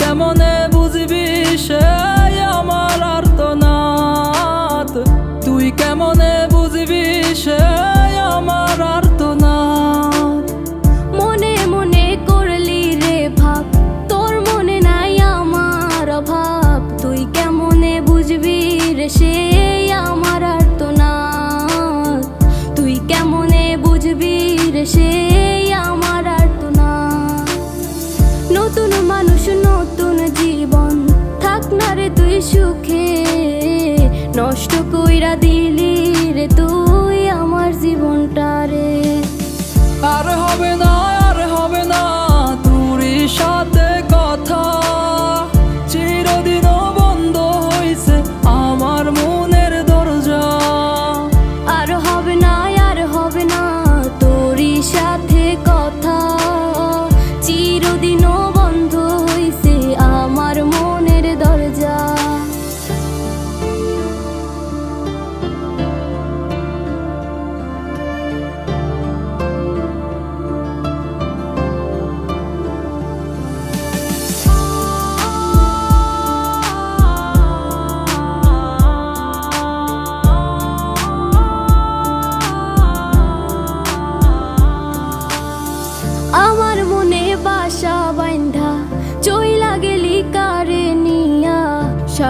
কেমনে বুঝবি সে আমার আর্তনাদ? তুই কেমনে বুঝবি সে আমার আর্তনাদ? মনে মনে করলি রে ভাব, তোর মনে নাই আমার অভাব। তুই কেমনে বুঝবি রে সে আমার আর তো না তুই কেমনে বুঝবি রে সে সুখে নষ্ট কইরা দিলি রে তুই।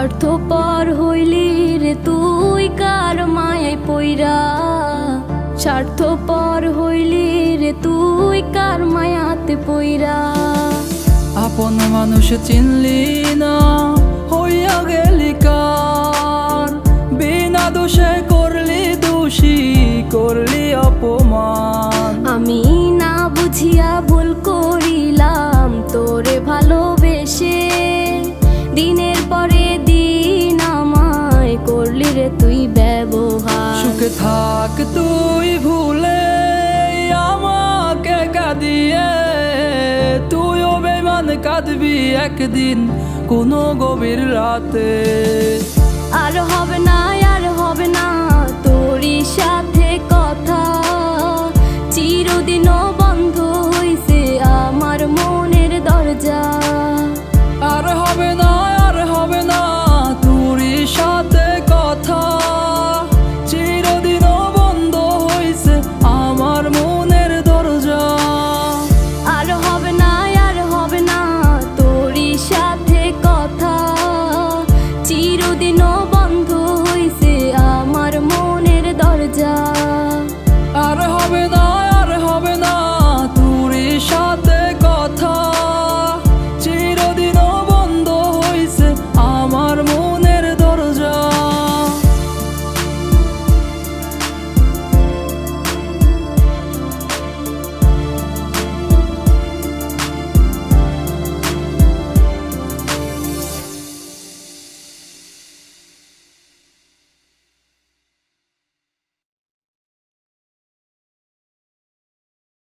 স্বার্থ পর হইলি রে তুই কার মায় পইরা? স্বার্থপর হইলি রে তুই কার মায়াতে পইরা? আপন মানুষ চিনলি না, হইয়া গেলি কার? বিনা দোষে রে তুই ব্যবহার। সুখে থাক তুই ভুলে আমাকে কাঁদিয়ে। তুইও বেমান কাঁদবি একদিন কোনো গভীর রাতে। আর হবে না আর হবে না তোরই সাথে কথা। চিরদিনও বন্ধ হইছে আমার মন